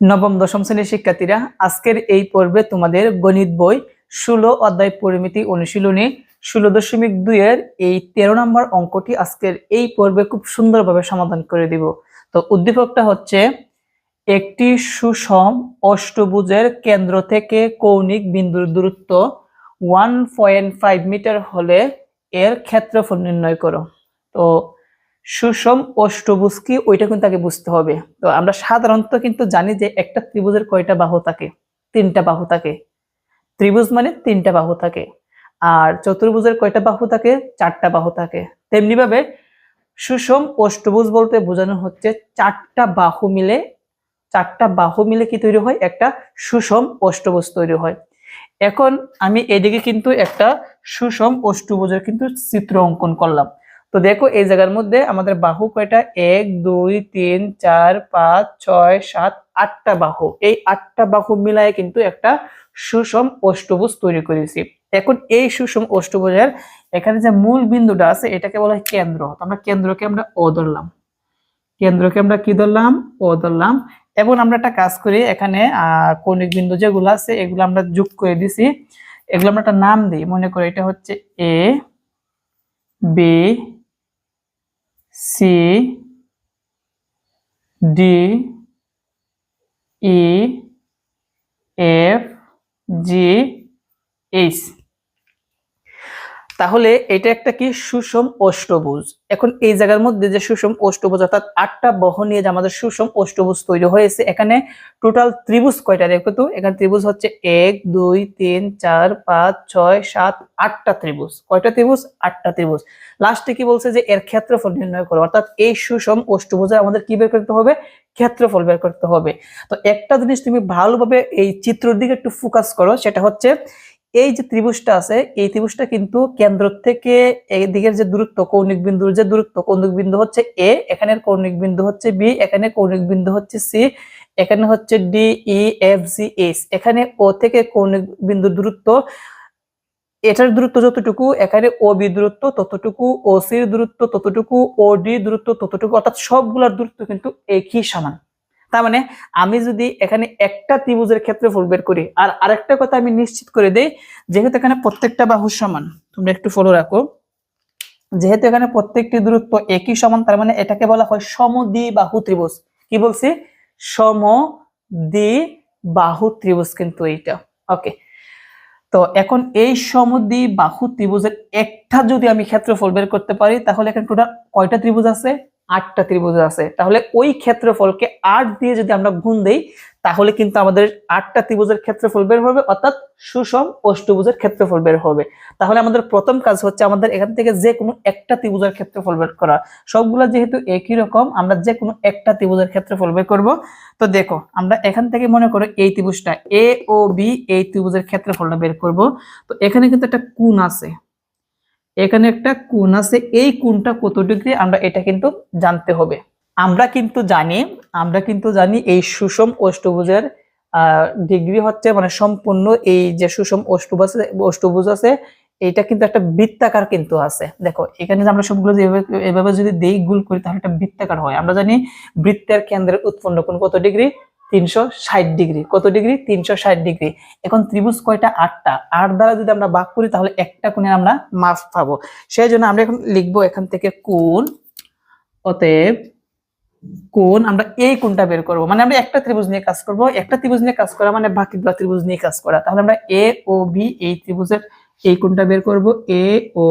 নবম, দশম শ্রেণির শিক্ষার্থীরা, আজকের এই পর্বে তোমাদের গণিত বই ষোলো অধ্যায় পরিমিতি অনুশীলনী ষোলো দশমিক দুইয়ের এই তেরো নম্বর অঙ্কটি আজকের এই পর্বে খুব সুন্দরভাবে সমাধান করে দিব। তো উদ্দীপকটা হচ্ছে, একটি সুষম অষ্টভুজের কেন্দ্র থেকে কৌণিক বিন্দুর দূরত্ব ওয়ান পয়েন্ট ফাইভ মিটার হলে এর ক্ষেত্রফল নির্ণয় করো। তো সুষম অষ্টভুজ কি? ওইটা কিন্তু আগে বুঝতে হবে। তো আমরা সাধারণত কিন্তু জানি যে একটা ত্রিভুজের কয়টা বাহু থাকে? তিনটা বাহু থাকে। ত্রিভুজ মানে তিনটা বাহু থাকে। আর চতুর্ভুজের কয়টা বাহু থাকে? চারটা বাহু থাকে। তেমনি ভাবে সুষম অষ্টভুজ বলতে বোঝানো হচ্ছে চারটা বাহু মিলে, চারটা বাহু মিলে কি তৈরি হয়? একটা সুষম অষ্টভুজ তৈরি হয়। এখন আমি এদিকে কিন্তু একটা সুষম অষ্টভুজের কিন্তু চিত্র অঙ্কন করলাম। তো দেখো এই জায়গার মধ্যে আমাদের বাহু কয়টা? এক, দুই, তিন, চার, পাঁচ, ছয়, সাত, আটটা বাহু। এই আটটা বাহু মিলায় কিন্তু একটা সুষম অষ্টভুজ তৈরি করেছি। এখন এই সুষম অষ্টভুজের এখানে যে মূল বিন্দুটা আছে, এটাকে বলা হয় কেন্দ্র। আমরা কেন্দ্রকে আমরা ও ধরলাম। কেন্দ্রকে আমরা কি ধরলাম? ও ধরলাম। এবং আমরা একটা কাজ করি, এখানে কৌণিক বিন্দু যেগুলো আছে, এগুলো আমরা যোগ করে দিছি। এগুলো আমরা একটা নাম দিই। মনে করি এটা হচ্ছে A B C D E F G H তাহলে এটা একটা কি সুষম অষ্টভুজ? এখন এই জায়গার মধ্যে যে সুষম অষ্টভুজ, অর্থাৎ আটটা বহ নিয়ে যে আমাদের সুষম অষ্টভুজ তৈরি হয়েছে, এখানে টোটাল ত্রিভুজ কয়টা দেখো তো? এখানে ত্রিভুজ হচ্ছে এক, দুই, তিন, চার, পাঁচ, ছয়, সাত, আটটা ত্রিভুজ। কয়টা ত্রিভুজ? আটটা ত্রিভুজ। লাস্টে কি বলছে যে এর ক্ষেত্রফল নির্ণয় করো, অর্থাৎ এই সুষম অষ্টভুজে আমাদের কি বের করতে হবে? ক্ষেত্রফল বের করতে হবে। তো একটা জিনিস তুমি ভালোভাবে এই চিত্রের দিকে একটু ফোকাস করো, সেটা হচ্ছে এই যে ত্রিভুজটা আছে, এই ত্রিভুজটা কিন্তু কেন্দ্র থেকে এদিকের যে দূরত্ব, কৌণিক বিন্দুর যে দূরত্ব, কৌণিক বিন্দু হচ্ছে এ এখানের কৌণিক বিন্দু হচ্ছে বি এখানে কৌণিক বিন্দু হচ্ছে সি এখানে হচ্ছে D E F G H এখানে ও থেকে কৌণিক বিন্দুর দূরত্ব, এটার দূরত্ব যতটুকু, এখানে ও বি দূরত্ব ততটুকু ও সির দূরত্ব ততটুকু ও ডি দূরত্ব ততটুকু, অর্থাৎ সবগুলোর দূরত্ব কিন্তু একই সমান। তার মানে আমি যদি এখানে একটা ত্রিভুজের ক্ষেত্রফল বের করি, আর আরেকটা কথা আমি নিশ্চিত করে দেই, যেহেতু এখানে প্রত্যেকটা বাহু সমান, তোমরা একটু ফলো রাখো। যেহেতু এখানে প্রত্যেকটি দূরত্ব একই সমান, তার মানে এটাকে বলা হয় সমদ্বি বাহু ত্রিভুজ। কি বলছি? সমদ্বি বাহু ত্রিভুজ কিন্তু এইটা। ওকে তো এখন এই সমদ্বি বাহু ত্রিভুজের একটা যদি আমি ক্ষেত্রফল বের করতে পারি, তাহলে এখানে টোটাল কয়টা ত্রিভুজ আছে? আটটা ত্রিভুজ আছে। তাহলে ওই ক্ষেত্রফলকে আট দিয়ে যদি আমরা গুণ দেই, তাহলে কিন্তু আমাদের আটটা ত্রিভুজের ক্ষেত্রফল বের হবে, অর্থাৎ সুষম অষ্টভুজের ক্ষেত্রফল বের হবে। তাহলে আমাদের প্রথম কাজ হচ্ছে আমাদের এখান থেকে যে কোনো একটা ত্রিভুজের ক্ষেত্রফল বের করা। সবগুলো যেহেতু একই রকম, আমরা যে কোনো একটা ত্রিভুজের ক্ষেত্রফল বের করব। তো দেখো, আমরা এখান থেকে মনে করো এই ত্রিভুজটা এ ও বি এই ত্রিভুজের ক্ষেত্রফলটা বের করব। তো এখানে কিন্তু একটা কোণ আছে। এখানে একটা কোণ আছে, এই কোণটা কত ডিগ্রি আমরা এটা কিন্তু জানতে হবে। আমরা কিন্তু জানি, আমরা কিন্তু জানি এই সুষম অষ্টভুজের ডিগ্রি হচ্ছে মানে সম্পূর্ণ এই যে সুষম অষ্টভুজ অষ্টভুজ আছে, এটা কিন্তু একটা বৃত্তাকার কিন্তু আছে। দেখো, এখানে আমরা সবগুলো এভাবে যদি দেই গুল করি, তাহলে একটা বৃত্তাকার হয়। আমরা জানি বৃত্তের কেন্দ্রের উৎপন্ন কোণ কত ডিগ্রি? তিনশো ষাট ডিগ্রি। কত ডিগ্রি? তিনশো ষাট ডিগ্রি। এখন ত্রিভুজ কয়টা? আটটা। আট দ্বারা যদি আমরা ভাগ করি, তাহলে একটা কোণে আমরা মাপ পাবো। সেই জন্য আমরা এখন লিখব এখান থেকে কোণ। অতএব কোণ, আমরা এই কোণটা বের করব। মানে আমরা একটা ত্রিভুজ নিয়ে কাজ করব। একটা ত্রিভুজ নিয়ে কাজ করা মানে বাকিগুলো ত্রিভুজ নিয়ে কাজ করা। তাহলে আমরা এ ও বি এই ত্রিভুজের এই কোণটা বের করব। এ ও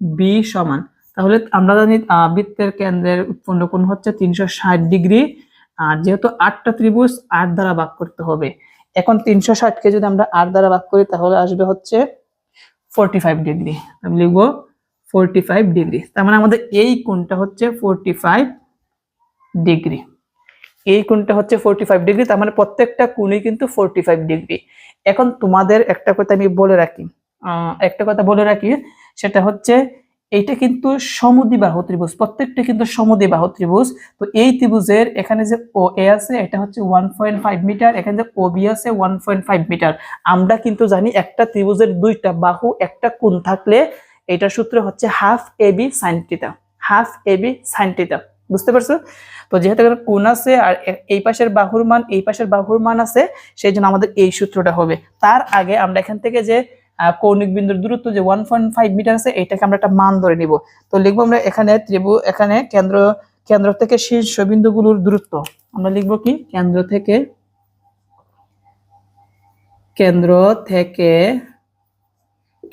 বি সমান। তাহলে আমরা জানি বৃত্তের কেন্দ্রের উৎপন্ন কোণ হচ্ছে তিনশো ষাট ডিগ্রি। আর যেহেতু আটটা ত্রিভুজ, আট দ্বারা ভাগ করতে হবে। এখন তিনশো ষাটকে যদি আমরা আট দ্বারা ভাগ করি, তাহলে আসবে হচ্ছে ফোরটি ফাইভ ডিগ্রি আমি লিখব ফোরটি ফাইভ ডিগ্রি তার মানে আমাদের এই কোণটা হচ্ছে ফোরটি ফাইভ ডিগ্রি এই কোণটা হচ্ছে ফোরটি ফাইভ ডিগ্রি তার মানে প্রত্যেকটা কোণই কিন্তু ফোরটি ফাইভ ডিগ্রি এখন তোমাদের একটা কথা আমি বলে রাখি। একটা কথা বলে রাখি, সেটা হচ্ছে এইটা কিন্তু সমদ্বিবাহু ত্রিভুজ, প্রত্যেকটা কিন্তু সমদ্বিবাহু ত্রিভুজ। তো এই ত্রিভুজের এখানে যে ও এ আছে, এটা হচ্ছে ওয়ান পয়েন্ট ফাইভ মিটার এখানে যে ও বি আছে ওয়ান পয়েন্ট ফাইভ মিটার আমরা কিন্তু জানি একটা ত্রিভুজের দুইটা বাহু, একটা কোণ থাকলে এটার সূত্র হচ্ছে half A B sine theta half A B sine theta বুঝতে পারছ? তো যেহেতু এখানে কোণ আছে আর এই পাশের বাহুর মান, এই পাশের বাহুর মান আছে, সেই জন্য আমাদের এই সূত্রটা হবে। তার আগে আমরা এখান থেকে যে কৌণিক বিন্দুর দূরত্ব যে ওয়ান পয়েন্ট ফাইভ মিটার আছে, এটাকে আমরা একটা মান ধরে নিব। তো লিখব আমরা এখানে ত্রিভু, এখানে কেন্দ্র কেন্দ্র থেকে শীর্ষ বিন্দুগুলোর দূরত্ব। আমরা লিখব কি? কেন্দ্র থেকে কেন্দ্র থেকে,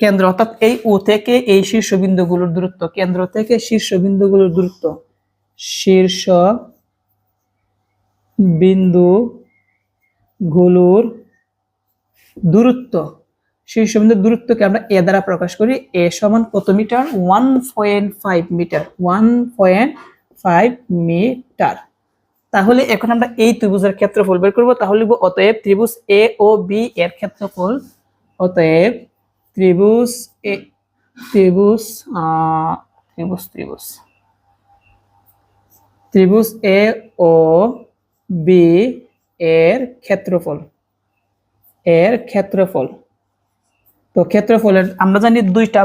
কেন্দ্র, অর্থাৎ এই ও থেকে এই শীর্ষবিন্দুগুলোর দূরত্ব। কেন্দ্র থেকে শীর্ষ শীর্ষবিন্দুগুলোর দূরত্ব। শীর্ষ বিন্দু গুলোর দূরত্ব। শীর্ষবিন্দুর দূরত্বকে আমরা এ দ্বারা প্রকাশ করি, এ সমান কত metre? One point five metre. One point five metre. তাহলে এখন আমরা এই ত্রিভুজের ক্ষেত্রফল বের করব, তাহলে লিখব অতএব ত্রিভুজ এ ও বি এর ক্ষেত্রফল। অতএব ত্রিভুজ এ ত্রিভুজ ত্রিভুজ ত্রিভুজ। ত্রিভুজ এ ও বি এর ক্ষেত্রফল। এর ক্ষেত্রফল। তো ক্ষেত্রফলের আমরা জানি দুইটা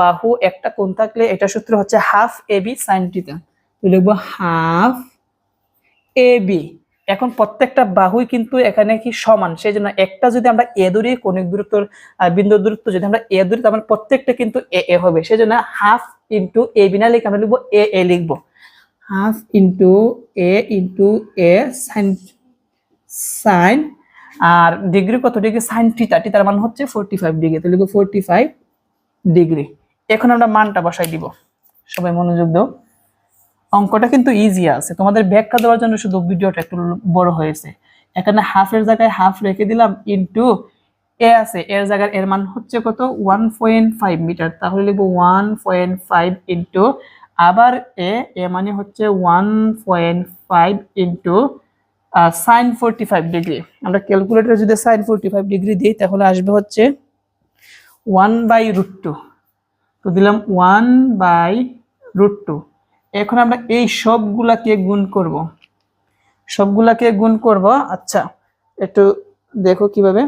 বাহু একটা কোণ থাকলে এটা সূত্র হচ্ছে হাফ এ বি সাইন লিখব হাফ এ বি এখন প্রত্যেকটা বাহুই কিন্তু এখানে কি সমান? সেই জন্য একটা যদি আমরা এ ধরি কৌণিক দূরত্ব আহ, বিন্দুর দূরত্ব যদি আমরা এ ধরি তার মানে প্রত্যেকটা কিন্তু এ এ হবে। সেই জন্য হাফ ইন্টু এ বি না লিখে আমরা লিখব এ এ লিখব। Half into A into A sine sine R degree কত? ডিগ্রি সাইন থিটা থিটার মান হচ্ছে ফোরটি ফাইভ ডিগ্রি তো লিখব ফোরটি ফাইভ ডিগ্রি এখন আমরা মানটা বসাই দিব। সবাই মনোযোগ দাও। অঙ্কটা কিন্তু ইজি আছে। তোমাদের ব্যাখ্যা দেওয়ার জন্য শুধু ভিডিওটা একটু বড় হয়েছে। এখানে হাফের জায়গায় হাফ রেখে দিলাম ইনটু এ আছে। এর জায়গায় এর মান হচ্ছে কত? ওয়ান পয়েন্ট ফাইভ মিটার তাহলে লিখব ওয়ান পয়েন্ট ফাইভ ইন্টু আবার এ এ মানে হচ্ছে one point five into sine forty five degree আমরা ক্যালকুলেটরে যদি সাইন ফোরটি ফাইভ ডিগ্রি দিই, তাহলে আসবে হচ্ছে ওয়ান বাই রুট টু তো দিলাম ওয়ান বাই রুট টু এখন আমরা এই সবগুলাকে গুণ করব। সবগুলাকে গুণ করব। আচ্ছা একটু দেখো কীভাবে।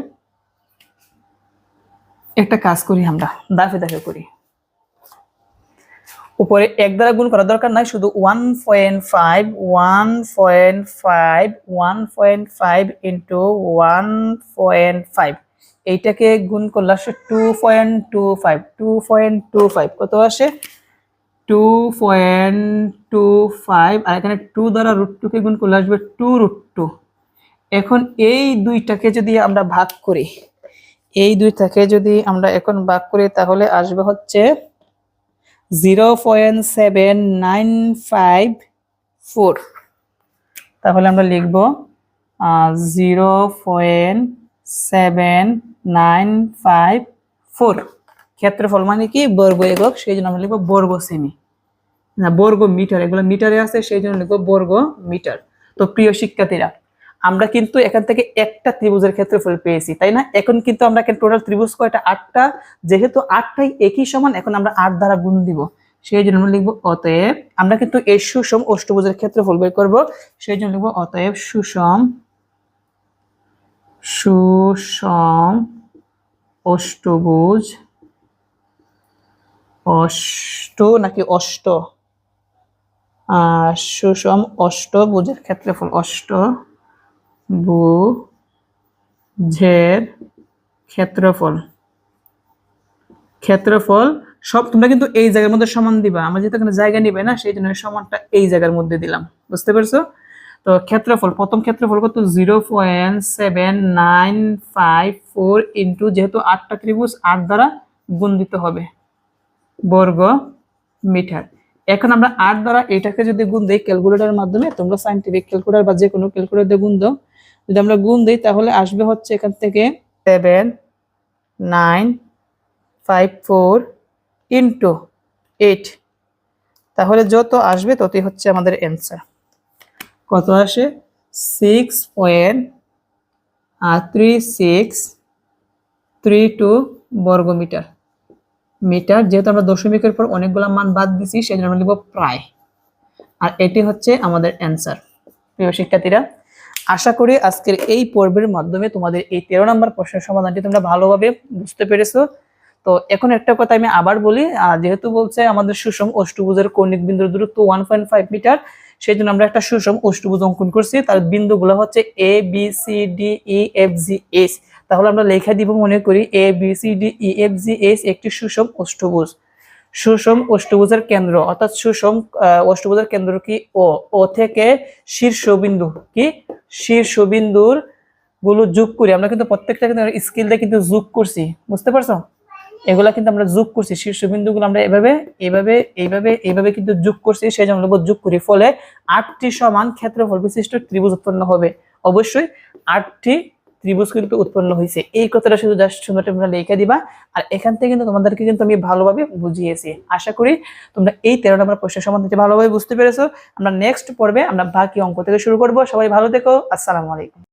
একটা কাজ করি আমরা, দাফে দাফে করি। উপরে এক দ্বারা গুণ করার দরকার নাই, শুধু one point five one point five one point five into one point five এইটাকে গুণ করলে আসে two point two five two point two five কত আসে? টু পয়েন্ট টু ফাইভ আর এখানে টু দ্বারা রুট টুকে গুণ করলে আসবে টু রুট টু এখন এই দুইটাকে যদি আমরা ভাগ করি, এই দুইটাকে যদি আমরা এখন ভাগ করি, তাহলে আসবে হচ্ছে zero point seven nine five four তাহলে আমরা লিখব zero point seven nine five four ক্ষেত্রফল মানে কি? বর্গ একক, সেই জন্য আমরা লিখব বর্গ সেমি না, বর্গ মিটার এগুলো মিটারে আছে, সেই জন্য লিখব বর্গ মিটার তো প্রিয় শিক্ষার্থীরা আমরা কিন্তু এখান থেকে একটা ত্রিভুজের ক্ষেত্রে ক্ষেত্রফল পেয়েছি তাই না? এখন কিন্তু আমরা টোটাল ত্রিভুজ কয়টা? আটটা। যেহেতু আটটাই একই সমান এখন আমরা আট দ্বারা গুণ দিব। সেই জন্য লিখব অতএব আমরা কিন্তু এই সুষম অষ্টভুজের ক্ষেত্রে ক্ষেত্রফল বের করব। সেই জন্য লিখব অতএব সুষম সুষম অষ্টভুজ অষ্ট নাকি অষ্ট? আহ, সুষম অষ্টভুজের ক্ষেত্রে ক্ষেত্রফল অষ্ট। ভুজের ক্ষেত্রফল। ক্ষেত্রফল সব তোমরা কিন্তু এই জায়গার মধ্যে সমান দিবা। আমরা যেহেতু এখানে জায়গা নিবে না, সেই জন্য সমানটা এই জায়গার মধ্যে দিলাম। বুঝতে পারছ? তো ক্ষেত্রফল, প্রথম ক্ষেত্রফল কত? Zero point seven nine five four into যেহেতু আটটা ত্রিভুজ, আট দ্বারা গুণ দিতে হবে। বর্গ মিটার এখন আমরা আট দ্বারা এটাকে যদি গুণ দিই ক্যালকুলেটরের মাধ্যমে, তোমরা সাইন্টিফিক ক্যালকুলেটর বা যে কোনো ক্যালকুলেটর দিয়ে গুণ দাও। যদি আমরা গুণ দিই, তাহলে আসবে হচ্ছে এখান থেকে seven nine five four into eight তাহলে যত আসবে, ততই হচ্ছে আমাদের অ্যান্সার কত আসে? Six point three six three two বর্গ মিটার, যেহেতু আমরা দশমিকের পর অনেকগুলো মান বাদ দিছি সেই জন্য আমরা লিখব প্রায়। আর এটি হচ্ছে আমাদের অ্যান্সার প্রিয় শিক্ষার্থীরা, আশা করি আজকের এই পর্বের মাধ্যমে তোমাদের এই তেরো নম্বর প্রশ্নের সমাধানটি তোমরা ভালোভাবে বুঝতে পেরেছ। তো এখন একটা কথা আমি আবার বলি যেহেতু বলছে আমাদের সুষম অষ্টভুজের কৌণিক বিন্দুর দূরত্ব ওয়ান পয়েন্ট ফাইভ মিটার সেই জন্য আমরা একটা সুষম অষ্টভুজ অঙ্কন করছি। তার বিন্দুগুলো হচ্ছে A B C D E F G H তাহলে আমরা লেখা দিব মনে করি A B C D E F G H একটি সুষম অষ্টভুজ। সুষম অষ্টভুজের কেন্দ্র, অর্থাৎ সুষম অষ্টভুজের কেন্দ্র কি ও ও থেকে শীর্ষবিন্দু কি? শীর্ষবিন্দুরগুলো যোগ করি। আমরা কিন্তু প্রত্যেকটা কিন্তু স্কিল দিয়ে কিন্তু যোগ করছি। বুঝতে পারছ? এগুলা কিন্তু আমরা যোগ করছি। শীর্ষবিন্দুগুলো আমরা এভাবে এইভাবে এইভাবে এইভাবে কিন্তু যোগ করছি। সেই জন্য যোগ করি। ফলে আটটি সমান ক্ষেত্রফল বিশিষ্ট ত্রিভুজ উৎপন্ন হবে। অবশ্যই আটটি ত্রিভুজ কিন্তু উৎপন্ন হয়েছে এই কথাটা শুধু জাস্ট সুন্দর তোমরা লিখে দিবা, আর এখান থেকে কিন্তু তোমাদেরকে কিন্তু আমি ভালোভাবে বুঝিয়েছি। আশা করি তোমরা এই তেরো নম্বর প্রশ্নের সম্বন্ধে ভালোভাবে বুঝতে পেরেছ, আমরা নেক্সট পর্বে আমরা বাকি অঙ্ক থেকে শুরু করব। সবাই ভালো থেকো, আসসালামু আলাইকুম।